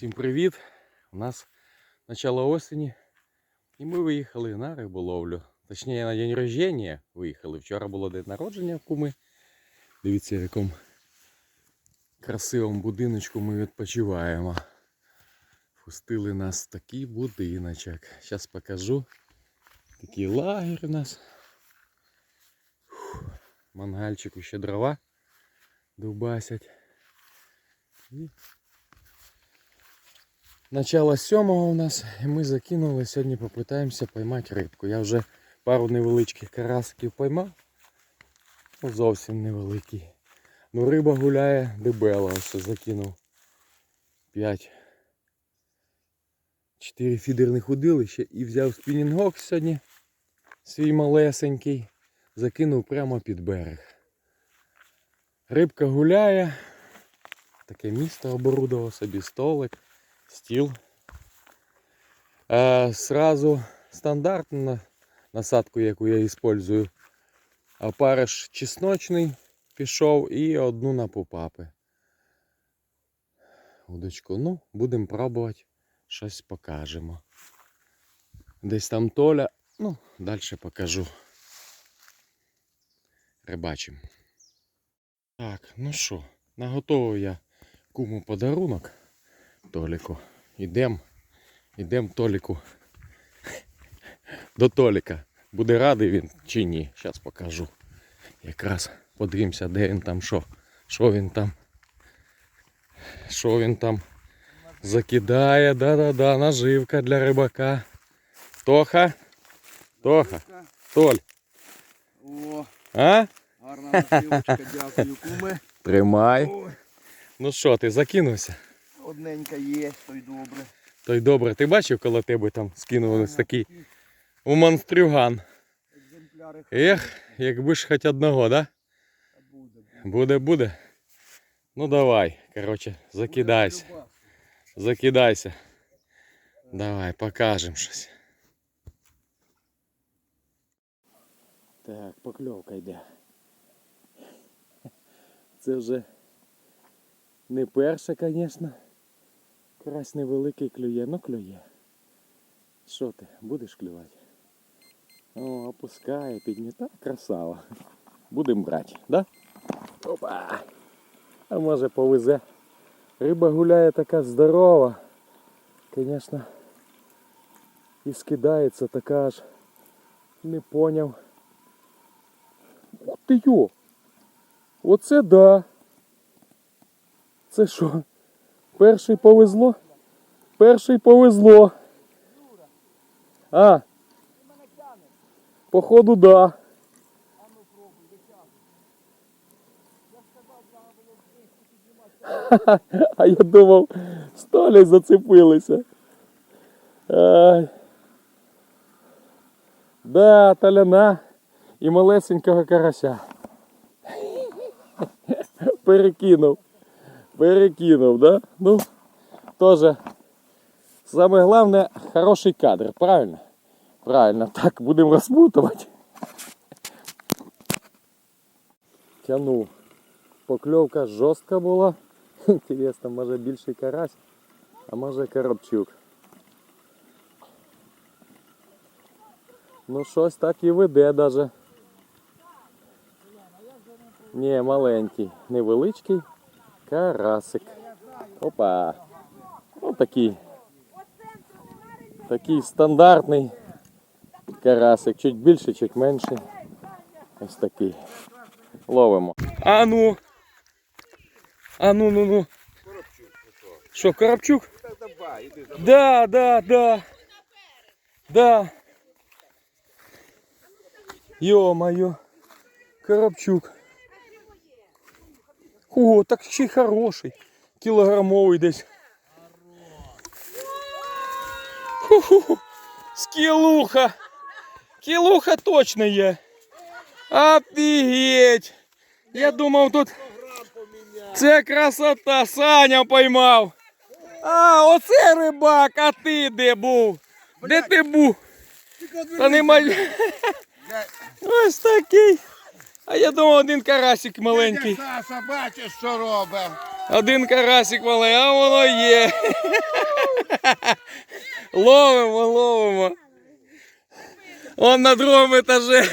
Всім привіт! У нас начало осені і ми виїхали на риболовлю. Точніше на день рождення виїхали. Вчора було день народження в куми. Дивіться, в якому красивому будиночку ми відпочиваємо. Пустили нас в такий будиночок. Зараз покажу. Такий лагерь у нас. Фух, Мангальчику ще дрова дубасять. Начало сьомого у нас, і ми закинули. Сьогодні попитаємося поймати рибку. Я вже пару невеличких карасиків поймав. Ну, зовсім невеликий. Ну риба гуляє дебела, ось закинув 5. 4 фідерних удилища і взяв спінінгок сьогодні. Свій малесенький. Закинув прямо під берег. Рибка гуляє. Таке місто оборудував собі столик стіл. Е, сразу стандартну насадку, яку я використовую. Опариш чесночний пішов і одну на попапи. Удочку. Ну, будемо пробувати, щось покажемо. Десь там Толя, ну, далі покажу. Рибачим. Так, ну що, наготовив я куму подарунок. Толіку. Ідем. Ідем Толіку. До Толіка. Буде радий він чи ні. Зараз покажу. Якраз подивимося, де він там що. Що він там. Що він там закидає. Да-да-да, наживка для рибака. Тоха. Тоха. Толь. О, А? гарна наживочка, дякую, куме. Тримай. Ой, Ну що, ти закинувся? Одненька є, то й добре. То й добре, ти бачив, коло тебе там скинули ось такий у монстрюган. Ех, якби ж хоч одного, да? буде. Буде, буде. Ну давай, короче, закидайся. Закидайся. Давай, покажем щось. Так, покльовка йде. Це вже не перша, звісно. Карась невеликий клює, ну клює. Що ти, будеш клювати? О, опускає, підмітає, красава. Будемо брати, да? Опа! А може повезе. Риба гуляє така здорова. Звісно. І скидається така аж. Не поняв. Ух ти йо! Оце да. Це що? Перший повезло? Перший повезло. А. Походу, да. А я думав, столі зацепилися. Ай. Да, таляна і малесенького карася. Перекинув. Перекинув, да? Ну, тоже. Саме головне, хороший кадр, правильно? Правильно, так, будемо розпутувати. Тянув. Покльовка жорстка була. Інтересно, може більший карась, а може коробчук. Ну щось так і веде даже. Ні, маленький, невеличкий карасик. Опа. Ну такий. Такий стандартний карасик. Чуть більший, чуть менший. Ось такий. Ловимо. А ну. А ну ну ну. Що, Коробчук? Да, да, да. Да. Ё-моё. Коробчук. О, так ще й хороший. Кілограмовий десь. Ху-ху. Скілуха. Кілуха точно є. Офігеть. Я думав тут. Це красота, Саня поймав. А, оце рибак, а ти де був? Де ти був? Та нема. Ось такий. А я думав, один карасик маленький. Саша, бачиш, що робить? Один карасик маленький, а воно є. Ловимо, ловимо. Он на другому етажі.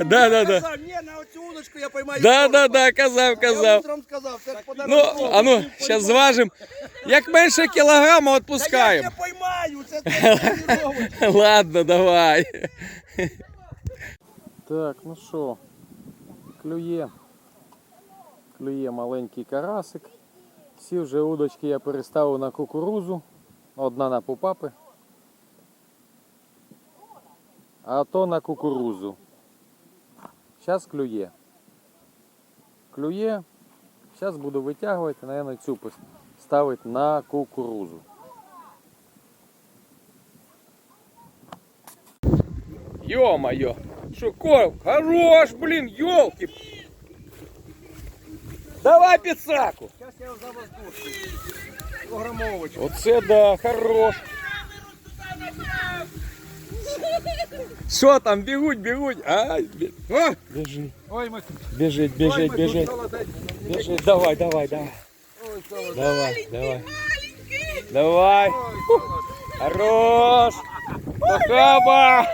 Да, да, да. Казав, на оцю удочку я поймаю. Да, да, да, казав, казав. утром сказав, це Ну, а ну, зараз зважимо. Як менше кілограма, Та я відпускаємо. не поймаю, це тренування. Ладно, давай. Так, ну що, клює. Клює маленький карасик. Всі вже удочки я переставив на кукурузу. Одна на пупапи. А то на кукурузу. Зараз клює. Клює. Зараз буду витягувати, наверное, цю ставити на кукурузу. Ё-моё! Шо, Кол, хорош, блин, елки! Давай пиццаку! Зараз я його завоздушую. Кілограмовочку. Оце да, хорош! Що там, бігуть, бігуть! Ай, бі... О, біжи, Ой, ми біжить, біжить, біжить, біжить, давай, давай, давай, Ой, солодець. давай, давай, давай, хорош, Похаба,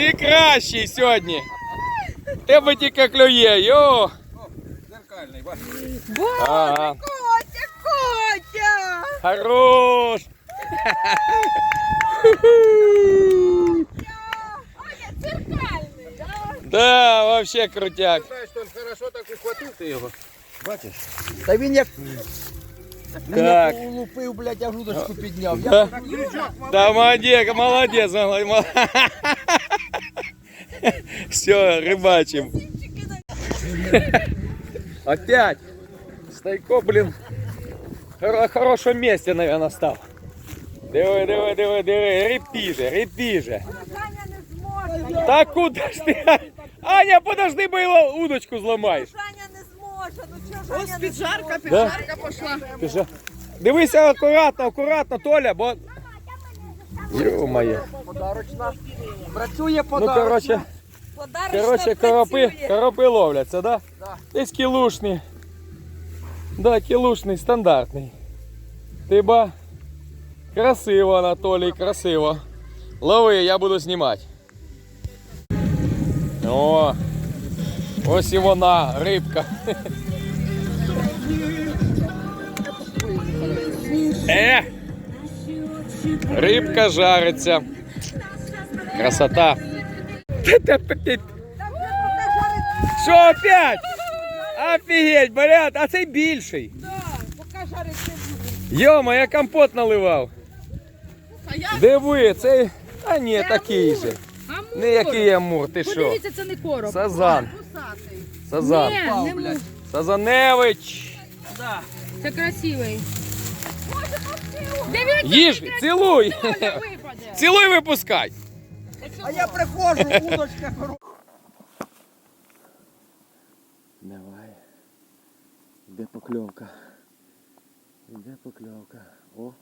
ти кращий сьогодні, тебе тільки клює, йо, Зеркальний, бачиш. ага, Котя, Котя! хорош, Оля, дзеркальний, да? да, вообще крутяк, знаєш, що він хорошо так ухватив ти його. Бачиш? Та він як... Він Так. як улупив, блядь, аж удочку підняв. Да. Я Да, молодец, молодец, мол- Все, рыбачим. Опять. Стайко, блин, в хорошем месте, наверное, стал. Диви, диви, диви, диви, репі же, репі же. Саня не зможе. Та куди ж ти? Аня, подожди, бо його удочку зламаєш. Ось піджарка, піджарка пішла. Ти? Дивися акуратно, акуратно, Толя, бо... Ё-моє. подарочна. Працює Ну, подарочна. короче, Подарочна Короче, коропи, працює. коропи ловляться, да? Да. Десь кілушний. Да, кілушний, стандартний. Ти ба. Красиво, Анатолій, красиво. Лови, я буду знімати. О, ось і вона, рибка. Е! Рибка жариться. Красота. Що опять? Офігеть, блядь, а цей більший. Йома, я компот наливав. Я Диви, цей. А ні, такий же. Не який амур, ти що? Подивіться, це не короб. Сазан. Сазан. Сазаневич. Це красивий. Дивіться, Їж, цілуй. Випаде. Цілуй випускай. А я приходжу, удочка хороша. Давай. Де покльовка? Де покльовка? О.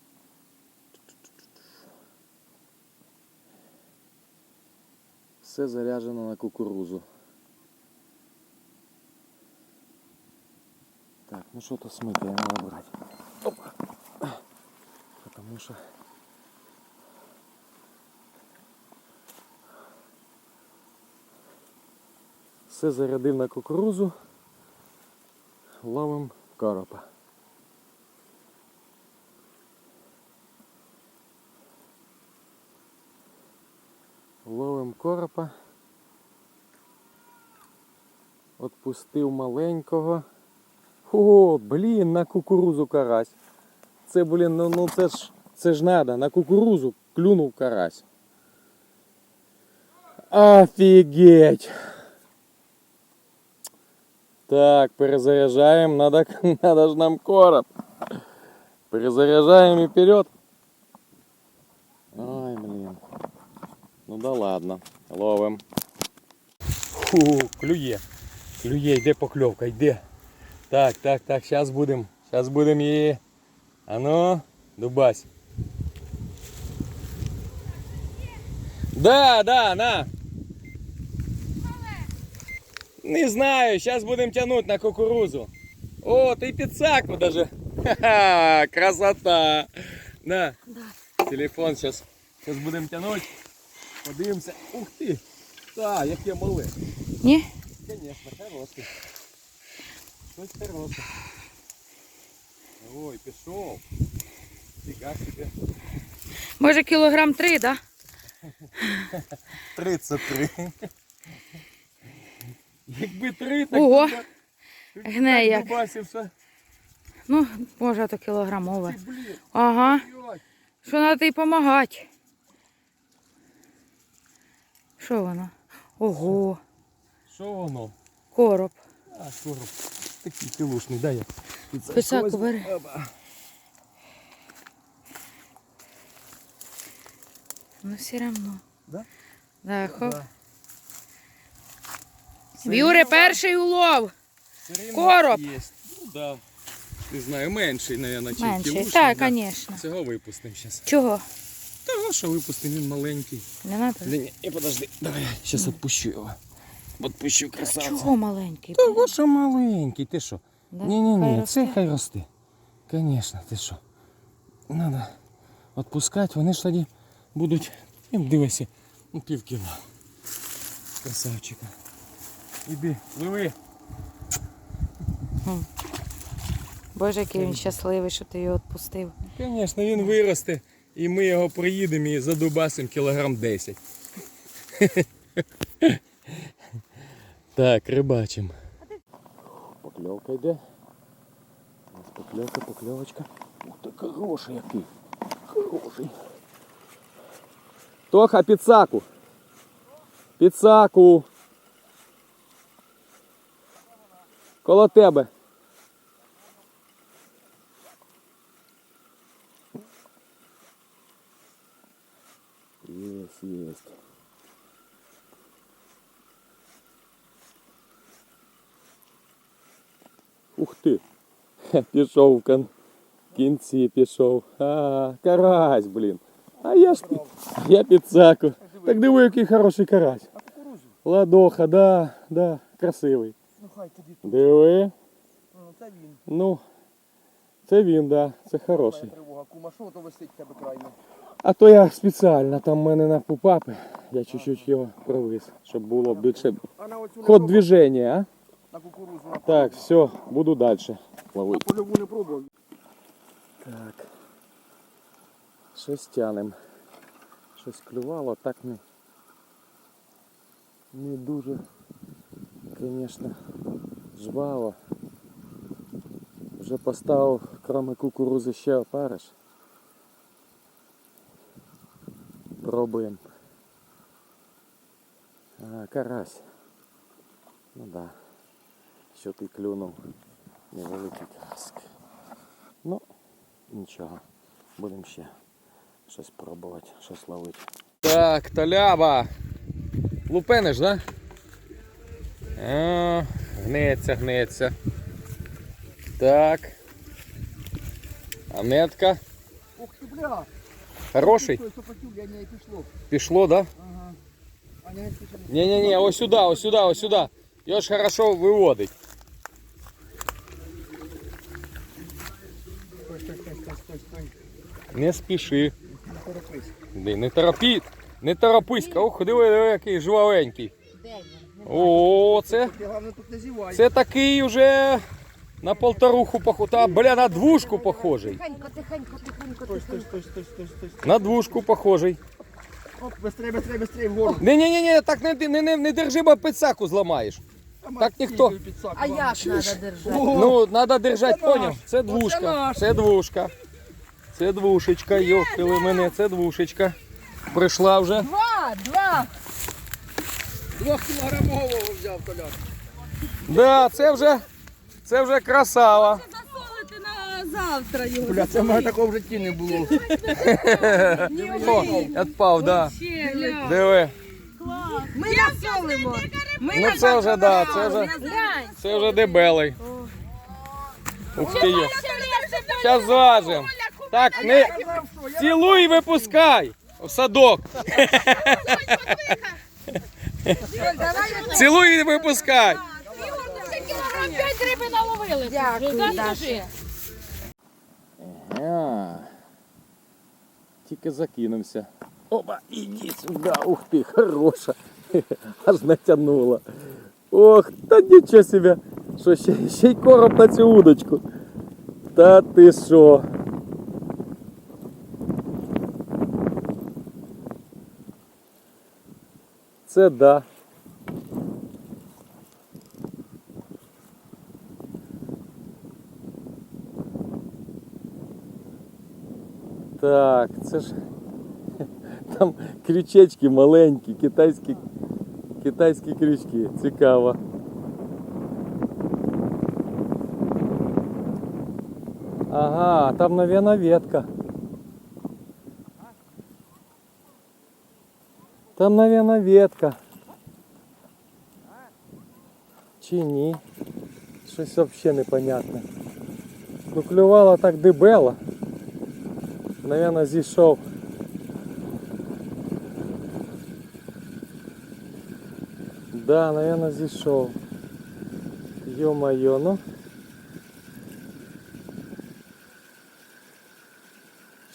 Все заряджено на кукурузу. Так, ну що то смики надо брати. Потому що все зарядив на кукурузу. Ловим коропа. Ловим коропа. Отпустив маленького. О, блін, на кукурузу карась. Це, блін, ну, ну це ж це ж надо. На кукурузу клюнув карась. Офігеть! Так, перезаряжаем. Надо, надо же нам короб. Перезаряжаем и вперед. Ай, блин. Ну да ладно. Ловим. Фу, клює. Клює, йде покльовка, йде. Так, так, так, зараз будем. Зараз будем її. А ну, дубась. Да, да, на. Не знаю, зараз будемо тягнути на кукурузу. О, ти підсаку даже. Ха-ха, красота. На. Да. Телефон зараз. Зараз будемо тягнути. Подивимося. Ух ти. Та, яке мале. Ні? Конечно, хороший. Щось хороше. Ой, пішов. Фіга себе. Може кілограм три, да? 33. Якби три, так Ого. тут- тут Гне як. дубасився. Ну, може, то кілограмове. Блін, Ага. Що треба й допомагати. Що воно? Ого, Що воно? короб. А, скоро. Такий пілушний, дай я. Писаку возьму. бери. Опа. Ну все равно. Да? Да, хоп. Да. В Юри перший улов. Короб. Є. Ну да. Не знаю, менший, мабуть, чим Менший. Так, да. звісно. Цього випустимо зараз. Чого? Того, що випустимо, він маленький. Не треба? Ні, і подожди, давай, я зараз відпущу його. Відпущу красавця. Чого маленький? Того, що маленький, ти що? Да? Ні, ні, ні, росте. це хай росте. Звісно, ти що? Надо відпускати, вони ж тоді будуть, їм дивися, ну пів кіло. Красавчика. Іди, пливи. Боже, який він щасливий, що ти його відпустив. Звісно, він виросте, і ми його приїдемо і задубасимо кілограм 10. так, рибачимо. Покльовка йде. У нас покльовка, покльовочка. Ух ти, хороший який. Хороший. Тоха, підсаку. Підсаку. Коло тебе. Есть, есть. Ух ти! Хе, Пішов в кон... кінці, пішов. А, карась, блін. Я ж під... я підсаку. Так диви, який хороший карась. Ладоха, да, да, красивий. Ну хай тоді Диви. ну, це він. Ну, це він, да, це хороший. Тривога. Кума, що то висить тебе крайне? А то я спеціально, там в мене на пупапи, я чуть-чуть його провис, щоб було більше А на оцю не ход пробував? движения, а? На кукурузу. На Так, все, буду дальше ловити. Не пробував. Так. Щось тянем. Щось клювало, так не, не дуже, звісно, жваво. Вже поставив, крім кукурузи, ще опариш. Пробуємо. А, карась. Ну да. Що ти клюнув? Невеликий карасик. Ну, нічого. Будемо ще щось пробувати, щось ловити. Так, таляба. Лупениш, да? А, гнеться, гнеться. Так. А нетка. Ух ти, бля! Хороший? Пішло. Да? Ага. А не пішло. Ось сюди, ось сюди, ось сюди. Його ж хорошо виводить. Не спіши Не торопись. Ди, Не торопіть. Не торописька. Ох, диви, диви, який жвавенький. О, це, Ти головне тут не зівай. це такий уже на полторуху похожий. Та, бля, на двушку похожий. Тихенько, тихенько, тихенько, Стой, стой, стой, стой, стой, стой. стой. На двушку похожий. Оп, быстрее, быстрее, быстрее вгору. Ні, ні, ні, ні, так не, не, не, не держи, бо підсаку зламаєш. Там ніхто. стійкою підсак А вам. як треба держати? О, Ну, треба держати, Оце поняв? наш. Це Оце двушка. наш. Це двушка. Це двушечка, йохтили мене, це двушечка. Прийшла вже. Два, два. Двохкілограмового взяв коляк. Да, це вже, це вже красава. Засолити на завтра його. Бля, це в мене такого в житті не було. О, відпав, да. Диви. Ми насолимо. Ми Ну це вже, да, це вже, це вже дебелий. Ух ти є. Зараз зважимо. Так, не цілуй і випускай. В садок. Цілуй і випускай. вам п'ять риби наловили. Дякую, Даша. скажи. Тільки закинувся. Опа, іди сюди, ух ти, хороша. Аж натягнула. Ох, та нічого себе. Що ще, ще й короб на цю удочку. Та ти що? Це да. Так, це ж там крючечки маленькі, китайські, китайські крючки. Цікаво. Ага, там, наверное, ветка. Там, наверное, ветка. Чи ні? Щось взагалі непонятне. Ну клювало так дебело. Наверное, зійшов. Да, наверное, зійшов. Ё-моё, ну.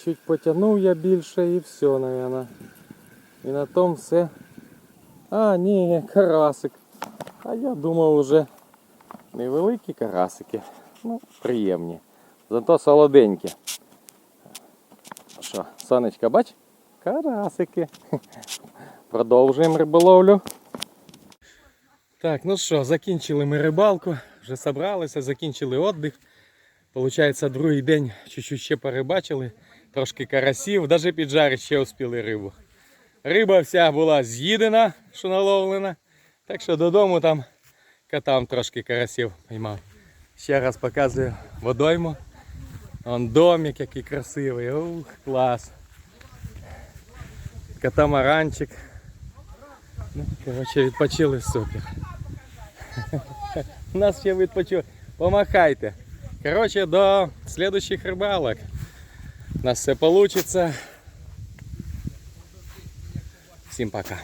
Чуть потягнув я більше і все, наверное. І на тому все. А, ні, карасик. А я думав уже невеликі карасики. Ну, приємні. Зато солоденькі. Що, сонечка, бач? Карасики. Продовжуємо риболовлю. Так, ну що, закінчили ми рибалку, вже зібралися, закінчили віддих. Получається, другий день чуть-чуть ще порибачили, трошки карасів, навіть піджарити ще успіли рибу. Риба вся була з'їдена, що наловлена. Так що додому там катам трошки карасів поймав. Ще раз показую водойму. Вон домик який красивий. Ух, клас. Катамаранчик. Ну, коротше, відпочили супер. Нас ще відпочив. Помахайте. Коротше, до следующих рибалок. У нас все получится. Всім пока.